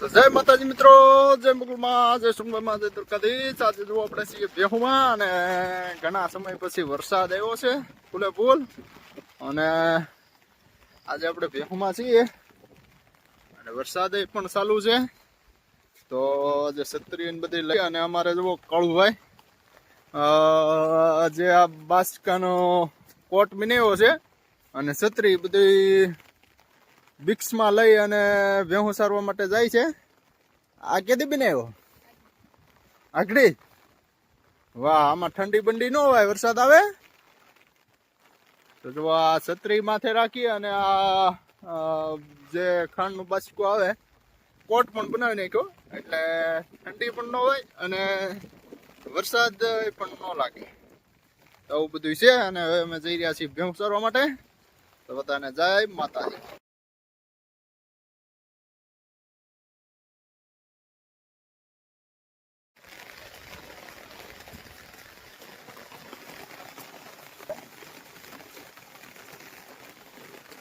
જય માતાજી મિત્રો, જય મુગલમાં જય સુંગમાં જય દુર્ગાધીશ આજે જુઓ આપણે છીએ બેહુમાં અને ઘણા સમય પછી વરસાદ આવ્યો છે, ફૂલે ફૂલ. અને આજે આપણે બેહુમાં છીએ. અને વરસાદ પણ ચાલુ છે. તો જે છત્રી બધી લઈ અને અમારે જુઓ કળુભાઈ. જે આ બાસકાનો કોટ બનાવ્યો છે અને છત્રી બધી બિક્સમાં લઈ અને ભેહું સારવા માટે જાય છે. આ કેદી બનાવ્યો આકડી? વાહ, આમાં ઠંડી બંડી ન હોય, વરસાદ આવે? તો જો આ છત્રી માથે રાખી અને આ જે જે ખાંડનું બાસકું આવે, કોટ પણ બનાવી નાખ્યો. એટલે ઠંડી પણ ન હોય અને વરસાદ પણ ન લાગે. તો આવું બધું છે અને હવે અમે જઈ રહ્યા છીએ ભેંસ સારવા માટે. તો બધાને જય માતાજી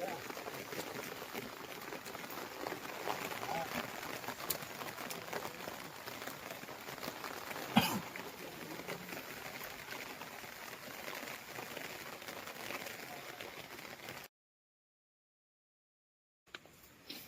ઓહ! બધા તો અહીંયા છે. આવી ગયા કે ક્યાં છે મોર? ક્યાં? આવી ને આવી ગયું. આપણાને આને બાંધી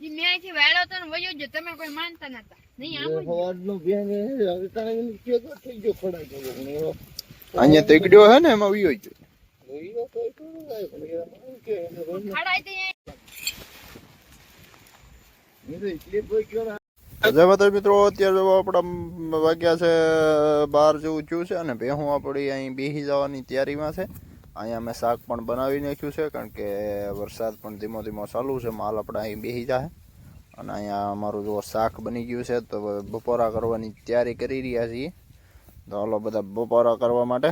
ઈ મેં અહીંથી વાળ્યો તો ને વયો ગયો. તમે કોઈ માનતા નતા. નહીં આમ જ. અહીંયા તેકડ્યો હે ને એમાં વિયો ગયો ખાડાય તો અહીંયા જય માતા મિત્રો અત્યારે જો આપણા વાગ્યા છે બાર જેવું થયું છે અને ભેહું આપણી અહીં બેસી જવાની તૈયારીમાં છે અહીંયા અમે શાક પણ બનાવી નાખ્યું છે, કારણ કે વરસાદ પણ ધીમો ધીમો ચાલુ છે, માલ આપણે અહીં બેસી જાય. અને અહીંયા અમારું જો શાક બની ગયું છે, તો બપોરા કરવાની તૈયારી કરી રહ્યા છીએ. તો હાલો બધા બપોરા કરવા માટે.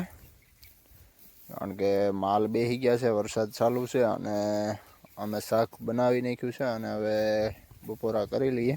કારણ કે માલ બેસી ગયા છે, વરસાદ ચાલુ છે, અને અમે શાક બનાવી નાખ્યું છે, અને હવે બપોરા કરી લઈએ.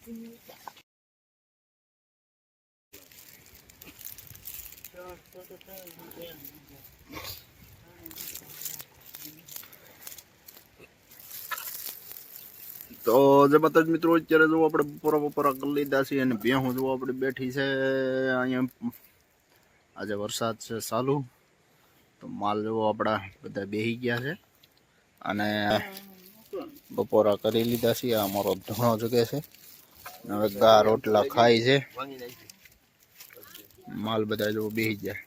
તો જે બધા જ મિત્રો, અત્યારે જો આપણે બપોરા બપોરા કરી લીધા છીએ અને ભેહું જો આપણે બેઠી છે અહીંયા આજે વરસાદ છે ચાલુ. તો માલ જેવો આપણા બધા બેહી ગયા છે અને બપોરા કરી લીધા છીએ. અમારો ધૂણો જગે છે. હવે ગા રોટલા ખાય છે. માલ બધા જો બેહી ગયા.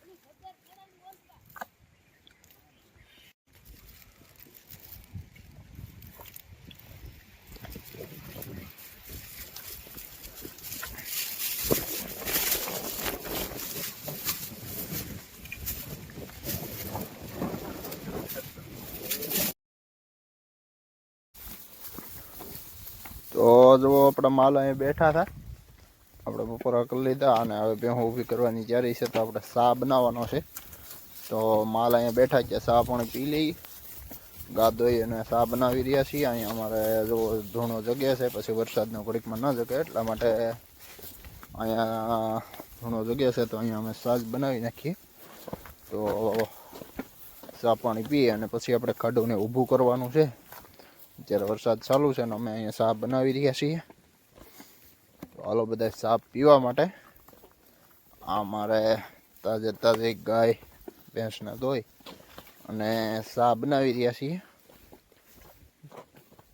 તો જો આપણા માલ અહીં બેઠા હતા, આપણે બપોરા કરી લીધા અને હવે ભેહું ઊભી કરવાની તૈયારી છે તો આપણે સા બનાવવાનો છે. તો માલ અહીંયા બેઠા છે, સા પણ પી લઈ. ગા ધોઈ અને સા બનાવી રહ્યા છીએ. અહીંયા અમારે જો ધૂણો જગ્યા છે, પછી વરસાદનો ઘડીકમાં ન જગે એટલા માટે અહીંયા ધૂણો જગ્યા છે તો અહીંયા અમે સાજ બનાવી નાખીએ. તો સા પાણી પીએ અને પછી આપણે ખાડુંને ઊભું કરવાનું છે. અત્યારે વરસાદ ચાલુ છે ને અમે અહીંયા સાપ બનાવી રહ્યા છીએ. તો હાલો બધા સાપ પીવા માટે. આ મારે તાજે તાજે ગાય ભેંસને ધોઈ અને સાપ બનાવી રહ્યા છીએ.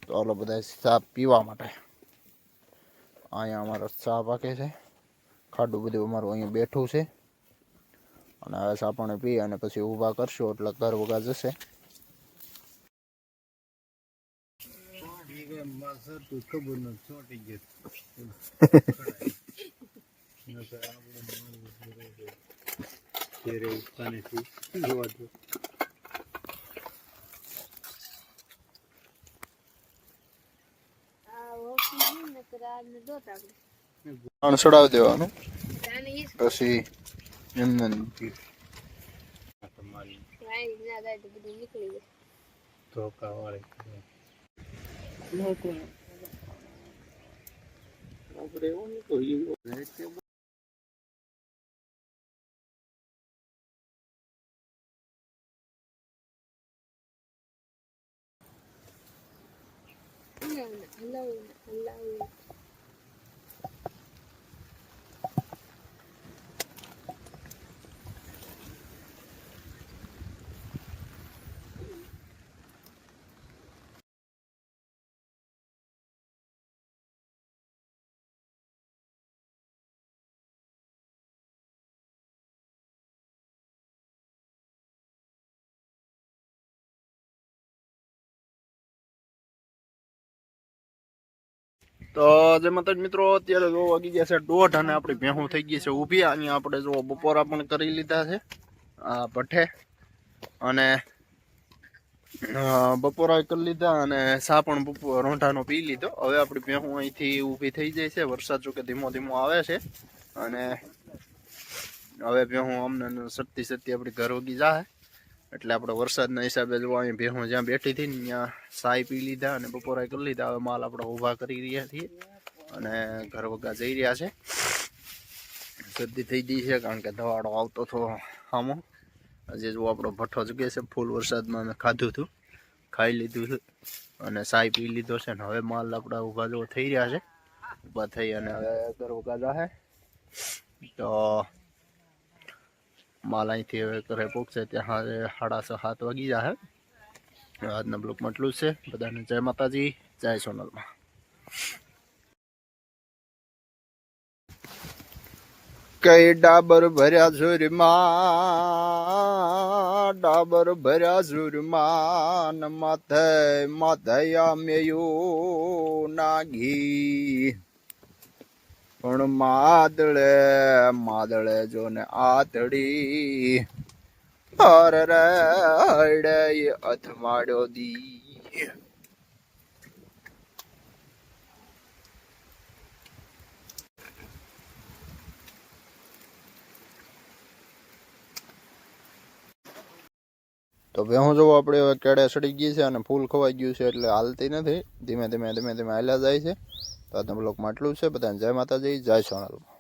તો ઓલો બધા સાપ પીવા માટે. અહીંયા અમારો સાપ પાકે છે. ખાડું બધું અમારું અહીંયા બેઠું છે. અને હવે સાપણે પી અને પછી ઊભા કરશું એટલે ઘર વગા જશે. પાણી ચડાવી દેવાનું. પછી એમને ધોકા ના જાય તો બધું નીકળી જાય હલાવું ને હલાવું ને હલાવું ને. તો જે મતલબ મિત્રો, અત્યારે જો વાગી ગયા છે દોઢ અને આપણી ભેહું થઈ ગઈ છે ઊભી. અહીંયા આપણે જો બપોરા પણ કરી લીધા છે, આ ભઠ્ઠે. અને બપોરા કરી લીધા અને સા પણ રોંઢાનો પી લીધો. હવે આપણી ભેહું અહીંથી ઊભી થઈ જાય છે. વરસાદ જોકે ધીમો ધીમો આવે છે. અને, હવે ભેહું અમને સત્તી સત્તી આપણી ઘર ઉગી જાય એટલે આપણે વરસાદના હિસાબે જો અહીં ભેહું જ્યાં બેઠી હતી ત્યાં સાય પી લીધા અને બપોરા કરી લીધા. હવે માલ આપણે ઊભા કરી રહ્યા છીએ અને ઘર વગા જઈ રહ્યા છે. શરદી થઈ ગઈ છે કારણ કે ધવાડો આવતો હતો આમો આજે જો આપણો ભઠ્ઠો જગે છે, ફૂલ વરસાદમાં મેં ખાધું હતું. ખાઈ લીધું હતું અને સાય પી લીધો છે ને, હવે માલ આપણા ઊભા જો થઈ રહ્યા છે. ઊભા થઈ અને હવે ઘર વગા જાહે. તો માલ અહીંથી હવે ઘરે પહોંચશે ત્યાં સાડા છ, સાત વાગી જાય આજના બ્લોકમાં એટલું જ છે, બધાને જય માતાજી, જય સોનલમાં. કઈ ડાબર ભર્યા ઝુરમાં ડાબર ભર્યા ઝુરમાં માથે માથયા મેયો નાગી. પણ માદળે માદળે જો ને આતડી. હર રે હડે અથમાડ્યો દી. તો ભેહું જોવો આપણે હવે કેળે સડી ગઈ છે અને ફૂલ ખવાઈ ગયું છે એટલે હાલતી નથી. ધીમે ધીમે ધીમે ધીમે હાલ્યા જાય છે. તો આજના બ્લોગમાં આટલું છે. બધાને જય માતાજી જય સોનલમાં